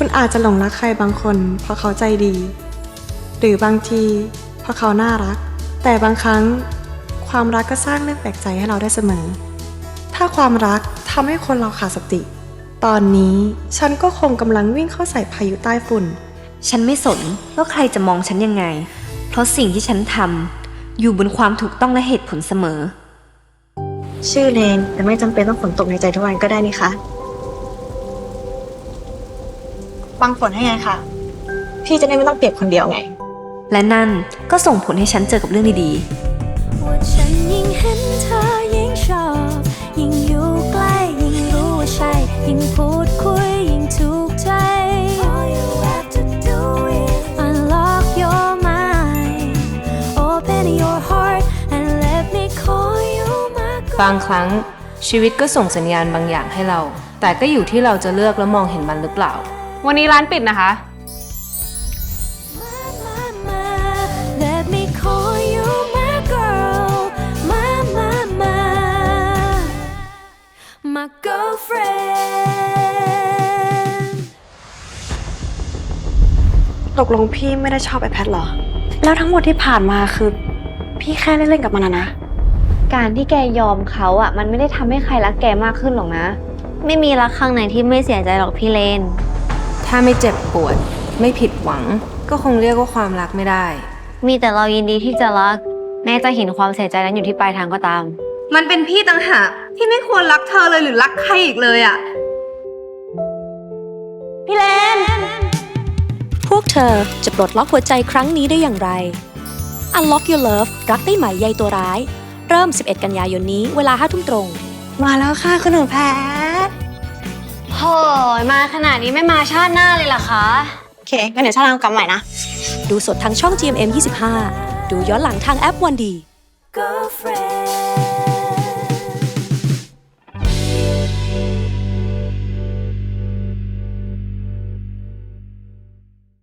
คุณอาจจะหลงรักใครบางคน เพราะเขาใจดี หรือบางที เพราะเขาน่ารัก แต่บางครั้ง ความรักก็สร้างเรื่องแปลกใจให้เราได้เสมอ ถ้าความรักทำให้คนเราขาดสติ ตอนนี้ฉันก็คงกำลังวิ่งเข้าใส่พายุใต้ฝุ่น ฉันไม่สนว่าใครจะมองฉันยังไง เพราะสิ่งที่ฉันทำอยู่บนความถูกต้องและเหตุผลเสมอ ชื่อเลนแต่ไม่จำเป็นต้องฝนตกในใจทุกวันก็ได้นี่คะ บังฝนให้ไงคะพี่จะได้ไม่ต้องเปียกคนเดียวไง และนั่นก็ส่งผลให้ฉันเจอกับเรื่องดีว่าฉันยิ่งเห็นเธอยิ่งชอบยิ่งอยู่ใกล้ยิ่งรู้ว่าใช่ยิ่งพูดคุยยิ่งถูกใจ All you have to do is unlock your mind Open your heart and let me call you my girl บางครั้งชีวิตก็ส่งสัญญาณบางอย่างให้เรา แต่ก็อยู่ที่เราจะเลือกและมองเห็นมันหรือเปล่า วันนี้ร้านปิดนะคะ My, my, let me call you my girl, my, my, my, my girlfriend. ตกลงพี่ไม่ได้ชอบไอแพทเหรอ แล้วทั้งหมดที่ผ่านมาคือ พี่แค่เล่นๆกับมันนะนะๆการที่แกยอมเขาอะมันไม่ได้ทำให้ใครรักแกมากขึ้นหรอกนะ ไม่มีรักข้างไหนที่ไม่เสียใจหรอกพี่เลน ถ้าไม่เจ็บปวด ไม่ผิดหวัง ก็คงเรียกว่าความรักไม่ได้ มีแต่เรายินดีที่จะรัก แม้จะเห็นความเสียใจนั้นอยู่ที่ปลายทางก็ตาม มันเป็นพี่ต่างหากที่ไม่ควรรักเธอเลยหรือรักใครอีกเลยอะพวกเธอจะปลดล็อกหัวใจครั้งนี้ได้อย่างไร Unlock Your Love รักได้ไหมใยตัวร้าย เริ่ม 11 กันยายนนี้เวลา5ทุ่มตรง มาแล้วค่ะคุณหนูแพท โหยมาขนาดนี้ไม่มาชาติหน้าเลยเหรอคะ โอเคงั้นเดี๋ยวชาติทำกลับใหม่นะ ดูสดทางช่อง GMM 25 ดูย้อนหลังทางแอปวันดี girlfriend.